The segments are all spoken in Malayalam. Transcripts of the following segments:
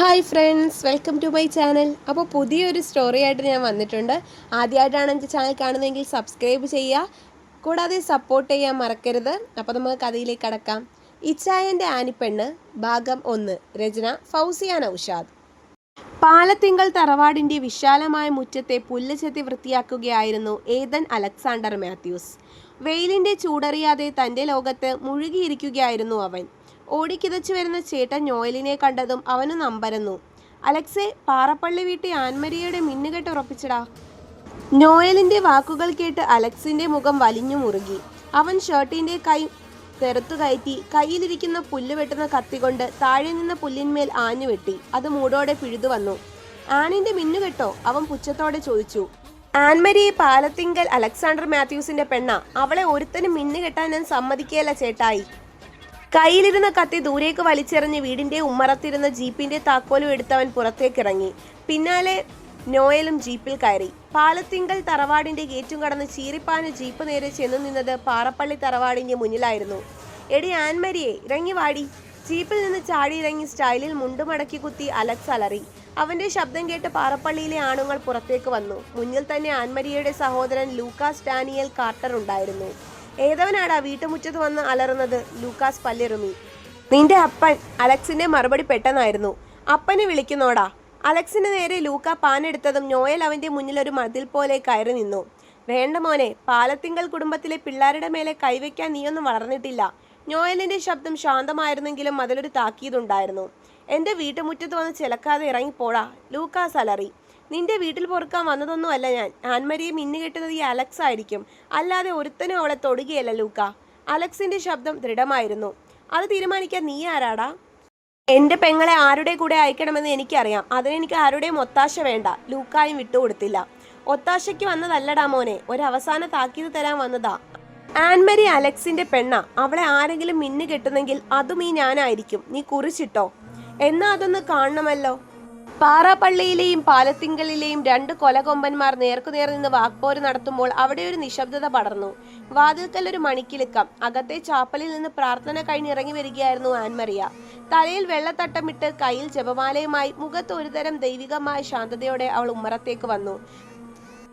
Hi friends welcome to my channel അപ്പോൾ പുതിയൊരു സ്റ്റോറി ആയിട്ട് ഞാൻ വന്നിട്ടുണ്ട്. ആദ്യമായിട്ടാണ് എന്റെ ചാനൽ കാണുന്നതെങ്കിൽ സബ്സ്ക്രൈബ് ചെയ്യുക. കൂടാതെ സപ്പോർട്ട് ചെയ്യാൻ മറക്കരുത്. അപ്പോൾ നമുക്ക് കഥയിലേക്ക് കടക്കാം. ഇച്ചായന്റെ ആനിപ്പെണ്ണ് ഭാഗം ഒന്ന് രചന ഫൗസിയ നൌഷാദ് പാലത്തിങ്കൾ തറവാടിന്റെ വിശാലമായ മുറ്റത്തെ പുല്ല് ചെത്തി വൃത്തിയാക്കുകയായിരുന്നു ഏതൻ അലക്സാണ്ടർ മാത്യൂസ്. വെയിലിന്റെ ചൂടറിയാതെ തന്റെ ലോകത്ത് മുഴുകിയിരിക്കുകയായിരുന്നു അവൻ. ഓടിക്കിതച്ചു വരുന്ന ചേട്ടൻ നോയലിനെ കണ്ടതും അവന് നമ്പരന്നു. അലക്സെ പാറപ്പള്ളി വീട്ടി ആൻമരിയയുടെ മിന്നുകെട്ട് ഉറപ്പിച്ചടാ. നോയലിന്റെ വാക്കുകൾ കേട്ട് അലക്സിന്റെ മുഖം വലിഞ്ഞു മുറുകി. അവൻ ഷർട്ടിന്റെ കൈ തെറുത്തു കയറ്റി കയ്യിലിരിക്കുന്ന പുല്ല് വെട്ടുന്ന കത്തി കൊണ്ട് താഴെ നിന്ന പുല്ലിന്മേൽ ആഞ്ഞു വെട്ടി. അത് മൂടോടെ പിഴുതു വന്നു. ആനിന്റെ മിന്നുകെട്ടോ? അവൻ പുച്ഛത്തോടെ ചോദിച്ചു. ആൻമരിയെ പാലത്തിങ്കൽ അലക്സാണ്ടർ മാത്യൂസിന്റെ പെണ്ണ. അവളെ ഒരുത്തനും മിന്നുകെട്ടാൻ ഞാൻ സമ്മതിക്കുകയല്ല ചേട്ടായി. കയ്യിലിരുന്ന കത്തി ദൂരേക്ക് വലിച്ചെറിഞ്ഞ് വീടിന്റെ ഉമ്മറത്തിരുന്ന ജീപ്പിന്റെ താക്കോലും എടുത്തവൻ പുറത്തേക്കിറങ്ങി. പിന്നാലെ നോയലും ജീപ്പിൽ കയറി. പാലത്തിങ്കൽ തറവാടിന്റെ ഗേറ്റും കടന്ന് ചീറിപ്പാഞ്ഞ് ജീപ്പ് നേരെ ചെന്നു നിന്നത് പാറപ്പള്ളി തറവാടിന്റെ മുന്നിലായിരുന്നു. എടി ആൻമരിയെ ഇറങ്ങി വാടി. ജീപ്പിൽ നിന്ന് ചാടി ഇറങ്ങി സ്റ്റൈലിൽ മുണ്ടുമടക്കി കുത്തി അലക്സ് അലറി. അവന്റെ ശബ്ദം കേട്ട് പാറപ്പള്ളിയിലെ ആണുങ്ങൾ പുറത്തേക്ക് വന്നു. മുന്നിൽ തന്നെ ആൻമരിയയുടെ സഹോദരൻ ലൂക്കാസ് ഡാനിയൽ കാർട്ടർ ഉണ്ടായിരുന്നു. ഏതവനാടാ വീട്ടുമുറ്റത്ത് വന്ന് അലറുന്നത്? ലൂക്കാസ് പല്ലിറുമി നിന്റെ അപ്പൻ അലക്സിന്റെ മറുപടി പെട്ടെന്നായിരുന്നു. അപ്പനെ വിളിക്കുന്നോടാ. അലക്സിന് നേരെ ലൂക്ക പാനെടുത്തതും നോയൽ അവന്റെ മുന്നിൽ ഒരു മതിൽ പോലെ കയറി നിന്നു. വേണ്ട മോനെ പാലത്തിങ്കൽ കുടുംബത്തിലെ പിള്ളേരുടെ മേലെ കൈവയ്ക്കാൻ നീയൊന്നും വളർന്നിട്ടില്ല. നോയലിന്റെ ശബ്ദം ശാന്തമായിരുന്നെങ്കിലും അതിലൊരു താക്കീതുണ്ടായിരുന്നു. എന്റെ വീട്ടുമുറ്റത്ത് വന്ന് ചിലക്കാതെ ഇറങ്ങിപ്പോടാ. ലൂക്കാസ് അലറി. നിന്റെ വീട്ടിൽ പൊറുക്കാൻ വന്നതൊന്നും അല്ല ഞാൻ. ആൻമരിയെ മിന്നുകെട്ടുന്നത് ഈ അലക്സ് ആയിരിക്കും. അല്ലാതെ ഒരുത്തനും അവളെ തൊടുകയല്ല ലൂക്ക. അലക്സിന്റെ ശബ്ദം ദൃഢമായിരുന്നു. അത് തീരുമാനിക്കാൻ നീ ആരാടാ? എന്റെ പെങ്ങളെ ആരുടെ കൂടെ അയക്കണമെന്ന് എനിക്കറിയാം. അതിനെനിക്ക് ആരുടെയും ഒത്താശ വേണ്ട. ലൂക്കായും വിട്ടുകൊടുത്തില്ല. ഒത്താശയ്ക്ക് വന്നതല്ലടാ മോനെ. ഒരവസാന താക്കീത് തരാൻ വന്നതാ. ആൻമരി അലക്സിന്റെ പെണ്ണ. അവളെ ആരെങ്കിലും മിന്നു കെട്ടുന്നെങ്കിൽ അതും ഈ ഞാനായിരിക്കും. നീ കുറിച്ചിട്ടോ? എന്നാ അതൊന്ന് കാണണമല്ലോ. പാറാപ്പള്ളിയിലെയും പാലത്തിങ്കലിലെയും രണ്ട് കൊലകൊമ്പന്മാർ നേർക്കുനേർ നിന്ന് വാക്പോര് നടത്തുമ്പോൾ അവിടെ ഒരു നിശബ്ദത പടർന്നു. വാതിൽക്കൽ ഒരു മണിക്കിലുക്കം അകത്തെ ചാപ്പലിൽ നിന്ന് പ്രാർത്ഥന കഴിഞ്ഞിറങ്ങി വരികയായിരുന്നു ആൻമറിയ. തലയിൽ വെള്ളത്തട്ടമിട്ട് കയ്യിൽ ജപമാലയുമായി മുഖത്ത് ഒരുതരം ദൈവികമായ ശാന്തതയോടെ അവൾ ഉമ്മറത്തേക്ക് വന്നു.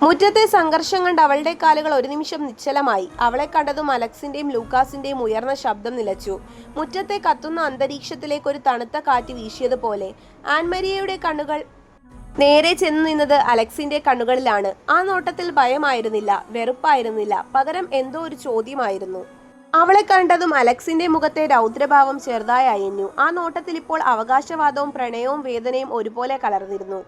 മുറ്റത്തെ സംഘർഷം കണ്ട് അവളുടെ കാലുകൾ ഒരു നിമിഷം നിശ്ചലമായി. അവളെ കണ്ടതും അലക്സിന്റെയും ലൂക്കാസിന്റെയും ഉയർന്ന ശബ്ദം നിലച്ചു. മുറ്റത്തെ കത്തുന്ന അന്തരീക്ഷത്തിലേക്ക് ഒരു തണുത്ത കാറ്റ് വീശിയതുപോലെ ആൻമരിയയുടെ കണ്ണുകൾ നേരെ ചെന്നു നിന്നത് അലക്സിന്റെ കണ്ണുകളിലാണ്. ആ നോട്ടത്തിൽ ഭയമായിരുന്നില്ല വെറുപ്പായിരുന്നില്ല. പകരം എന്തോ ഒരു ചോദ്യമായിരുന്നു. അവളെ കണ്ടതും അലക്സിന്റെ മുഖത്തെ രൗദ്രഭാവം ചെറുതായി അയഞ്ഞു. ആ നോട്ടത്തിൽ ഇപ്പോൾ അവകാശവാദവും പ്രണയവും വേദനയും ഒരുപോലെ കലർന്നിരുന്നു.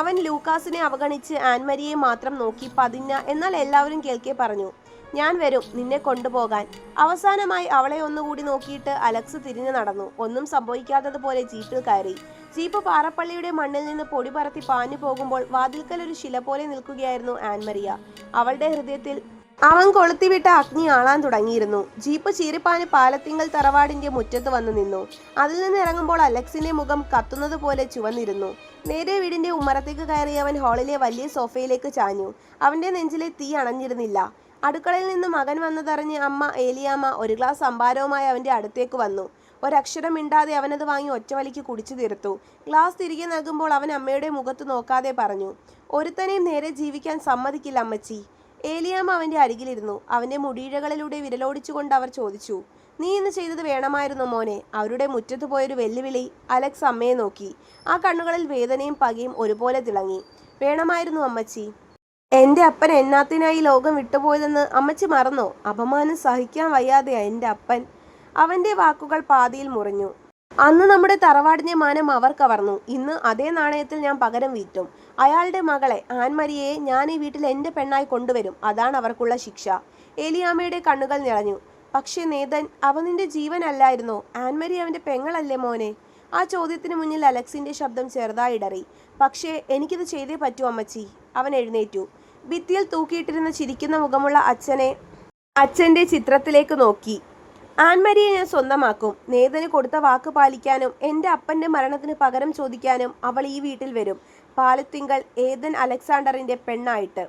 അവൻ ലൂക്കാസിനെ അവഗണിച്ച് ആൻമരിയെ മാത്രം നോക്കി പതിഞ്ഞ എന്നാൽ എല്ലാവരും കേൾക്കെ പറഞ്ഞു ഞാൻ വരും നിന്നെ കൊണ്ടുപോകാൻ. അവസാനമായി അവളെ ഒന്നുകൂടി നോക്കിയിട്ട് അലക്സ് തിരിഞ്ഞു നടന്നു. ഒന്നും സംഭവിക്കാത്തതുപോലെ ജീപ്പിൽ കയറി. ജീപ്പ് പാറപ്പള്ളിയുടെ മണ്ണിൽ നിന്ന് പൊടി പറത്തി പാഞ്ഞു പോകുമ്പോൾ വാതിൽക്കൽ ഒരു ശില പോലെ നിൽക്കുകയായിരുന്നു ആൻമരിയ അവളുടെ ഹൃദയത്തിൽ അവൻ കൊളുത്തിവിട്ട അഗ്നി ആളാൻ തുടങ്ങിയിരുന്നു. ജീപ്പ് ചീരിപ്പാന് പാലത്തിങ്കൽ തറവാടിന്റെ മുറ്റത്ത് വന്നു നിന്നു. അതിൽ നിന്ന് ഇറങ്ങുമ്പോൾ അലക്സിന്റെ മുഖം കത്തുന്നത് പോലെ ചുവന്നിരുന്നു. നേരെ വീടിന്റെ ഉമ്മറത്തേക്ക് കയറി അവൻ ഹാളിലെ വലിയ സോഫയിലേക്ക് ചാഞ്ഞു. അവന്റെ നെഞ്ചിലെ തീ അണഞ്ഞിരുന്നില്ല. അടുക്കളയിൽ നിന്ന് മകൻ വന്നതറിഞ്ഞ് അമ്മ ഏലിയാമ്മ ഒരു ഗ്ലാസ് സംഭാരവുമായി അവന്റെ അടുത്തേക്ക് വന്നു. ഒരക്ഷരം മിണ്ടാതെ അവനത് വാങ്ങി ഒറ്റവലിക്ക് കുടിച്ചു തീർത്തു. ഗ്ലാസ് തിരികെ നൽകുമ്പോൾ അവൻ അമ്മയുടെ മുഖത്ത് നോക്കാതെ പറഞ്ഞു ഒരുത്തനെയും നേരെ ജീവിക്കാൻ സമ്മതിക്കില്ല അമ്മച്ചി. ഏലിയാമ്മ അവന്റെ അരികിലിരുന്നു. അവന്റെ മുടിയിഴകളിലൂടെ വിരലോടിച്ചുകൊണ്ട് അവർ ചോദിച്ചു നീ ഇന്ന് ചെയ്തത് വേണമായിരുന്നു മോനെ. അവരുടെ മുറ്റത്ത് പോയൊരു വെല്ലുവിളി. അലക്സ് അമ്മയെ നോക്കി. ആ കണ്ണുകളിൽ വേദനയും പകയും ഒരുപോലെ തിളങ്ങി. വേണമായിരുന്നു അമ്മച്ചി. എന്റെ അപ്പൻ എന്നാത്തിനായി ലോകം വിട്ടുപോയതെന്ന് അമ്മച്ചി മറന്നോ? അപമാനം സഹിക്കാൻ വയ്യാതെയാ എന്റെ അപ്പൻ. അവന്റെ വാക്കുകൾ പാതിയിൽ മുറിഞ്ഞു. അന്ന് നമ്മുടെ തറവാടിന്റെ മാനം അവർ കവർന്നു. ഇന്ന് അതേ നാണയത്തിൽ ഞാൻ പകരം വീറ്റും. അയാളുടെ മകളെ ആൻമരിയെ ഞാൻ ഈ വീട്ടിൽ എന്റെ പെണ്ണായി കൊണ്ടുവരും. അതാണ് അവർക്കുള്ള ശിക്ഷ. ഏലിയാമ്മയുടെ കണ്ണുകൾ നിറഞ്ഞു. പക്ഷേ നേതൻ അവനിന്റെ ജീവനല്ലായിരുന്നോ? ആൻമരി അവന്റെ പെങ്ങളല്ലേ മോനെ? ആ ചോദ്യത്തിന് മുന്നിൽ അലക്സിന്റെ ശബ്ദം ചെറുതായി ഇടറി. പക്ഷേ എനിക്കിത് ചെയ്തേ പറ്റൂ അമ്മച്ചി. അവൻ എഴുന്നേറ്റു. ഭിത്തിയിൽ തൂക്കിയിട്ടിരുന്ന ചിരിക്കുന്ന മുഖമുള്ള അച്ഛനെ അച്ഛന്റെ ചിത്രത്തിലേക്ക് നോക്കി. ആൻമരിയെ ഞാൻ സ്വന്തമാക്കും. നേതന് കൊടുത്ത വാക്ക് പാലിക്കാനും എന്റെ അപ്പന്റെ മരണത്തിന് പകരം ചോദിക്കാനും അവൾ ഈ വീട്ടിൽ വരും. പാലത്തിങ്കൽ ഏതൻ അലക്സാണ്ടറിന്റെ പെണ്ണായിട്ട്.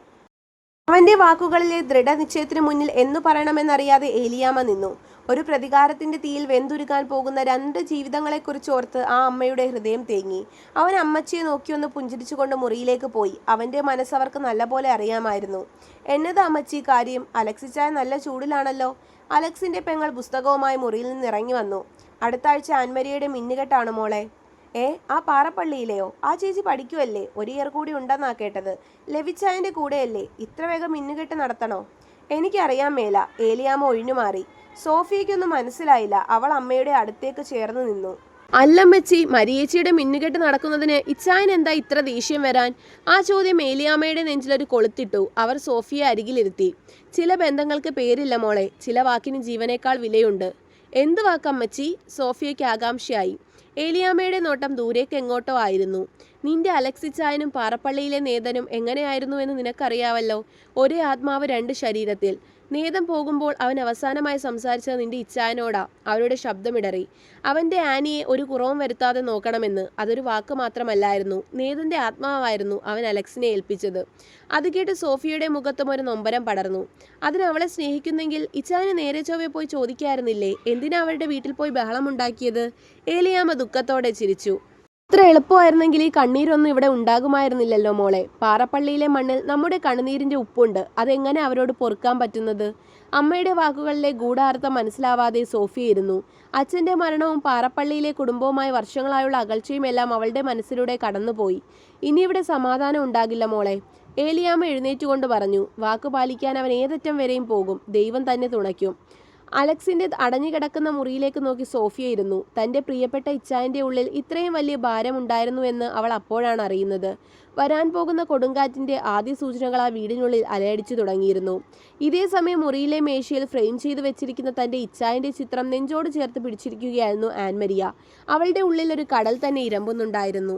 അവന്റെ വാക്കുകളിലെ ദൃഢനിശ്ചയത്തിനു മുന്നിൽ എന്നു പറയണമെന്നറിയാതെ ഏലിയാമ നിന്നു. ഒരു പ്രതികാരത്തിന്റെ തീയിൽ വെന്തുരുകാൻ പോകുന്ന രണ്ട് ജീവിതങ്ങളെക്കുറിച്ച് ഓർത്ത് ആ അമ്മയുടെ ഹൃദയം തേങ്ങി. അവൻ അമ്മച്ചിയെ നോക്കിയൊന്ന് പുഞ്ചിരിച്ചുകൊണ്ട് മുറിയിലേക്ക് പോയി. അവന്റെ മനസ്സവർക്ക് നല്ലപോലെ അറിയാമായിരുന്നു. എന്നത് അമ്മച്ചി കാര്യം? അലക്സിച്ചായ നല്ല ചൂടിലാണല്ലോ. അലക്സിന്റെ പെങ്ങൾ പുസ്തകവുമായി മുറിയിൽ നിന്ന് ഇറങ്ങി വന്നു. അടുത്ത ആഴ്ച ആൻമരിയുടെ മിന്നുകെട്ടാണ് മോളെ. ഏ ആ പാറപ്പള്ളിയിലെയോ? ആ ചേച്ചി പഠിക്കുമല്ലേ ഒരു ഇയർ കൂടി ഉണ്ടെന്നാ കേട്ടത്. ലഭിച്ചായന്റെ കൂടെയല്ലേ? ഇത്ര വേഗം മിന്നുകെട്ട് നടത്തണോ? എനിക്കറിയാൻ മേല ഏലിയാമ്മ ഒഴിഞ്ഞുമാറി സോഫിയയ്ക്കൊന്നും മനസ്സിലായില്ല അവൾ അമ്മയുടെ അടുത്തേക്ക് ചേർന്ന് നിന്നു. അല്ലമ്മച്ചി മരിയേച്ചിയുടെ മിന്നുകെട്ട് നടക്കുന്നതിന് ഇച്ചായൻ എന്താ ഇത്ര ദേഷ്യം വരാൻ? ആ ചോദ്യം ഏലിയാമ്മയുടെ നെഞ്ചിലൊരു കൊളുത്തിട്ടു. അവർ സോഫിയെ അരികിലിരുത്തി. ചില ബന്ധങ്ങൾക്ക് പേരില്ല മോളെ ചില വാക്കിന് ജീവനേക്കാൾ വിലയുണ്ട്. എന്ത് വാക്കമ്മച്ചി? സോഫിയയ്ക്ക് ആകാംക്ഷയായി. ഏലിയാമ്മയുടെ നോട്ടം ദൂരേക്കെങ്ങോട്ടോ ആയിരുന്നു. നിന്റെ അലക്സിച്ചായനും പാറപ്പള്ളിയിലെ നേതനും എങ്ങനെയായിരുന്നു എന്ന് നിനക്കറിയാവല്ലോ? ഒരേ ആത്മാവ് രണ്ട് ശരീരത്തിൽ. നേതം പോകുമ്പോൾ അവൻ അവസാനമായി സംസാരിച്ചത് നിന്റെ ഇച്ചായനോടാ. അവരുടെ ശബ്ദമിടറി. അവന്റെ ആനിയെ ഒരു കുറവും വരുത്താതെ നോക്കണമെന്ന്. അതൊരു വാക്ക് മാത്രമല്ലായിരുന്നു. നേതന്റെ ആത്മാവായിരുന്നു അവൻ അലക്സിനെ ഏൽപ്പിച്ചത്. അത് കേട്ട് സോഫിയയുടെ മുഖത്തും ഒരു നൊമ്പരം പടർന്നു. അതിന് അവളെ സ്നേഹിക്കുന്നെങ്കിൽ ഇച്ചായന് നേരെ ചൊവ്വെ പോയി ചോദിക്കായിരുന്നില്ലേ? എന്തിനാ അവരുടെ വീട്ടിൽ പോയി ബഹളമുണ്ടാക്കിയത്? ഏലിയാമ്മ ദുഃഖത്തോടെ ചിരിച്ചു. ഇത്ര എളുപ്പമായിരുന്നെങ്കിൽ ഈ കണ്ണീരൊന്നും ഇവിടെ ഉണ്ടാകുമായിരുന്നില്ലല്ലോ മോളെ. പാറപ്പള്ളിയിലെ മണ്ണിൽ നമ്മുടെ കണ്ണുനീരിന്റെ ഉപ്പുണ്ട്. അതെങ്ങനെ അവരോട് പൊറുക്കാൻ പറ്റുന്നത്? അമ്മയുടെ വാക്കുകളിലെ ഗൂഢാർത്ഥം മനസ്സിലാവാതെ സോഫിയ ഇരുന്നു. അച്ഛന്റെ മരണവും പാറപ്പള്ളിയിലെ കുടുംബവുമായി വർഷങ്ങളായുള്ള അകൽച്ചയും എല്ലാം അവളുടെ മനസ്സിലൂടെ കടന്നുപോയി. ഇനി ഇവിടെ സമാധാനം ഉണ്ടാകില്ല മോളെ. ഏലിയാമ്മ എഴുന്നേറ്റുകൊണ്ട് പറഞ്ഞു വാക്ക് പാലിക്കാൻ അവൻ ഏതറ്റം വരെയും പോകും. ദൈവം തന്നെ തുണയ്ക്കും. അലക്സിന്റെ അടഞ്ഞുകിടക്കുന്ന മുറിയിലേക്ക് നോക്കി സോഫിയ ഇരുന്നു. തന്റെ പ്രിയപ്പെട്ട ഇച്ചായന്റെ ഉള്ളിൽ ഇത്രയും വലിയ ഭാരമുണ്ടായിരുന്നു എന്ന് അവൾ അപ്പോഴാണ് അറിയുന്നത്. വരാൻ പോകുന്ന കൊടുങ്കാറ്റിന്റെ ആദ്യ സൂചനകൾ ആ വീടിനുള്ളിൽ അലയടിച്ചു തുടങ്ങിയിരുന്നു. ഇതേ സമയം മുറിയിലെ മേശയിൽ ഫ്രെയിം ചെയ്തു വെച്ചിരിക്കുന്ന തന്റെ ഇച്ചായന്റെ ചിത്രം നെഞ്ചോട് ചേർത്ത് പിടിച്ചിരിക്കുകയായിരുന്നു ആൻമരിയ. അവളുടെ ഉള്ളിൽ ഒരു കടൽ തന്നെ ഇരമ്പുന്നുണ്ടായിരുന്നു.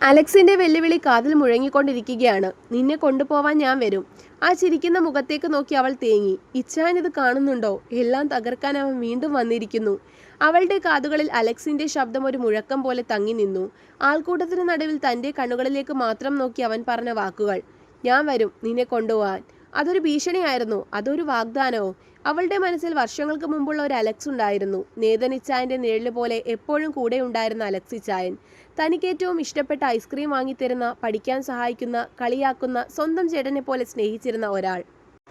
അലക്സിന്റെ വെല്ലുവിളി കാതിൽ മുഴങ്ങിക്കൊണ്ടിരിക്കുകയാണ്. നിന്നെ കൊണ്ടുപോവാൻ ഞാൻ വരും. ആ ചിരിക്കുന്ന മുഖത്തേക്ക് നോക്കി അവൾ തേങ്ങി. ഇച്ഛാൻ ഇത് കാണുന്നുണ്ടോ? എല്ലാം തകർക്കാൻ അവൻ വീണ്ടും വന്നിരിക്കുന്നു. അവളുടെ കാതുകളിൽ അലക്സിന്റെ ശബ്ദം ഒരു മുഴക്കം പോലെ തങ്ങി നിന്നു. ആൾക്കൂട്ടത്തിന് നടുവിൽ തന്റെ കണ്ണുകളിലേക്ക് മാത്രം നോക്കി അവൻ പറഞ്ഞ വാക്കുകൾ ഞാൻ വരും. നിന്നെ കൊണ്ടുപോവാൻ. അതൊരു ഭീഷണിയായിരുന്നു അതൊരു വാഗ്ദാനവും. അവളുടെ മനസ്സിൽ വർഷങ്ങൾക്ക് മുമ്പുള്ള ഒരു അലക്സ് ഉണ്ടായിരുന്നു. നേതനിച്ചായന്റെ നിഴൽ പോലെ എപ്പോഴും കൂടെ ഉണ്ടായിരുന്ന അലക്സിച്ചായൻ തനിക്ക് ഏറ്റവും ഇഷ്ടപ്പെട്ട ഐസ്ക്രീം വാങ്ങിത്തരുന്ന പഠിക്കാൻ സഹായിക്കുന്ന കളിയാക്കുന്ന സ്വന്തം ചേട്ടനെ പോലെ സ്നേഹിച്ചിരുന്ന ഒരാൾ.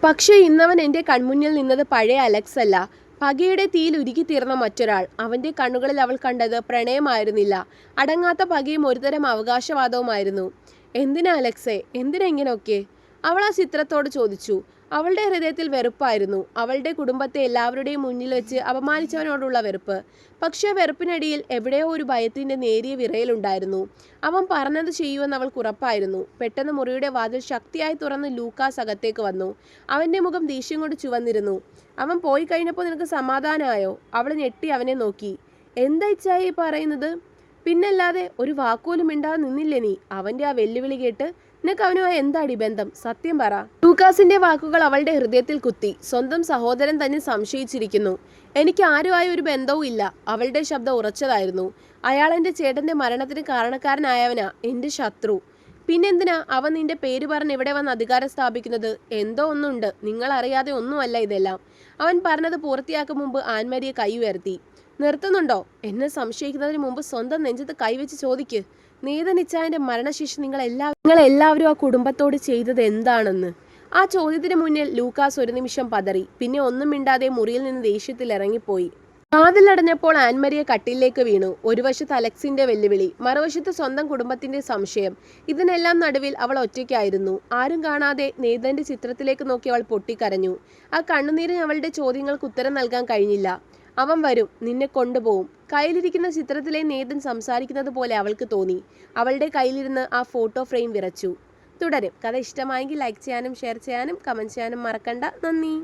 പക്ഷേ ഇന്നവൻ എന്റെ കൺമുന്നിൽ നിന്നത് പഴയ അലക്സ് അല്ല. പകയുടെ തീയിൽ ഉരുകിത്തീർന്ന മറ്റൊരാൾ. അവന്റെ കണ്ണുകളിൽ അവൾ കണ്ടത് പ്രണയമായിരുന്നില്ല. അടങ്ങാത്ത പകയും ഒരുതരം അവകാശവാദവുമായിരുന്നു. എന്തിനാ അലക്സേ? എന്തിനാ ഇങ്ങനെയൊക്കെ അവൾ ആ ചിത്രത്തോട് ചോദിച്ചു. അവളുടെ ഹൃദയത്തിൽ വെറുപ്പായിരുന്നു. അവളുടെ കുടുംബത്തെ എല്ലാവരുടെയും മുന്നിൽ വെച്ച് അപമാനിച്ചവനോടുള്ള വെറുപ്പ്. പക്ഷേ വെറുപ്പിനടിയിൽ എവിടെയോ ഒരു ഭയത്തിന്റെ നേരിയ വിറയലുണ്ടായിരുന്നു അവൻ പറഞ്ഞത് ചെയ്യുമെന്ന് അവൾക്ക് ഉറപ്പായിരുന്നു. പെട്ടെന്ന് മുറിയുടെ വാതിൽ ശക്തിയായി തുറന്ന് ലൂക്കാസ് അകത്തേക്ക് വന്നു. അവന്റെ മുഖം ദേഷ്യം കൊണ്ട് ചുവന്നിരുന്നു. അവൻ പോയി കഴിഞ്ഞപ്പോൾ നിനക്ക് സമാധാനമായോ? അവൾ ഞെട്ടി അവനെ നോക്കി. എന്താ ഇച്ചായി പറയുന്നത്? പിന്നല്ലാതെ ഒരു വാക്കുപോലും മിണ്ടാതെ നിന്നില്ലേ നീ? അവന്റെ ആ വെല്ലുവിളി കേട്ട് നിനക്ക് അവനുമായി എന്താടി ബന്ധം? സത്യം പറ. ലൂക്കാസിന്റെ വാക്കുകൾ അവളുടെ ഹൃദയത്തിൽ കുത്തി. സ്വന്തം സഹോദരൻ തന്നെ സംശയിച്ചിരിക്കുന്നു. എനിക്ക് ആരുമായി ഒരു ബന്ധവും ഇല്ല. അവളുടെ ശബ്ദം ഉറച്ചതായിരുന്നു. അയാൾ എന്റെ ചേട്ടന്റെ മരണത്തിന് കാരണക്കാരനായവനാ. എന്റെ ശത്രു. പിന്നെന്തിനാ അവൻ നിന്റെ പേര് പറഞ്ഞ് ഇവിടെ വന്ന് അധികാരം സ്ഥാപിക്കുന്നത്? എന്തോ ഒന്നുണ്ട്. നിങ്ങൾ അറിയാതെ ഒന്നുമല്ല ഇതെല്ലാം. അവൻ പറഞ്ഞത് പൂർത്തിയാക്കും മുമ്പ് ആൻമരിയെ കൈ ഉയർത്തി. നിർത്തുന്നുണ്ടോ? എന്നെ സംശയിക്കുന്നതിന് മുമ്പ് സ്വന്തം നെഞ്ചത്ത് കൈവച്ച് ചോദിക്ക്. നീതനിച്ചായന്റെ മരണശേഷം നിങ്ങൾ എല്ലാ നിങ്ങൾ എല്ലാവരും ആ കുടുംബത്തോട് ചെയ്തത് എന്താണെന്ന്. ആ ചോദ്യത്തിന് മുന്നിൽ ലൂക്കാസ് ഒരു നിമിഷം പതറി. പിന്നെ ഒന്നും മിണ്ടാതെ മുറിയിൽ നിന്ന് ദേഷ്യത്തിൽ ഇറങ്ങിപ്പോയി. കാതിലടഞ്ഞപ്പോൾ ആൻമരിയെ കട്ടിലേക്ക് വീണു. ഒരു വശത്ത് അലക്സിന്റെ വെല്ലുവിളി മറുവശത്ത് സ്വന്തം കുടുംബത്തിന്റെ സംശയം. ഇതിനെല്ലാം നടുവിൽ അവൾ ഒറ്റയ്ക്കായിരുന്നു. ആരും കാണാതെ നേതന്റെ ചിത്രത്തിലേക്ക് നോക്കി അവൾ പൊട്ടിക്കരഞ്ഞു. ആ കണ്ണുനീരിന് അവളുടെ ചോദ്യങ്ങൾക്ക് ഉത്തരം നൽകാൻ കഴിഞ്ഞില്ല. അവൻ വരും നിന്നെ കൊണ്ടുപോകും കയ്യിലിരിക്കുന്ന ചിത്രത്തിലെ നേതൻ സംസാരിക്കുന്നത് പോലെ അവൾക്ക് തോന്നി. അവളുടെ കയ്യിലിരുന്ന് ആ ഫോട്ടോ ഫ്രെയിം വിറച്ചു. തുടരും. കഥ ഇഷ്ടമായെങ്കിൽ ലൈക്ക് ചെയ്യാനും ഷെയർ ചെയ്യാനും കമന്റ് ചെയ്യാനും മറക്കണ്ട. നന്ദി.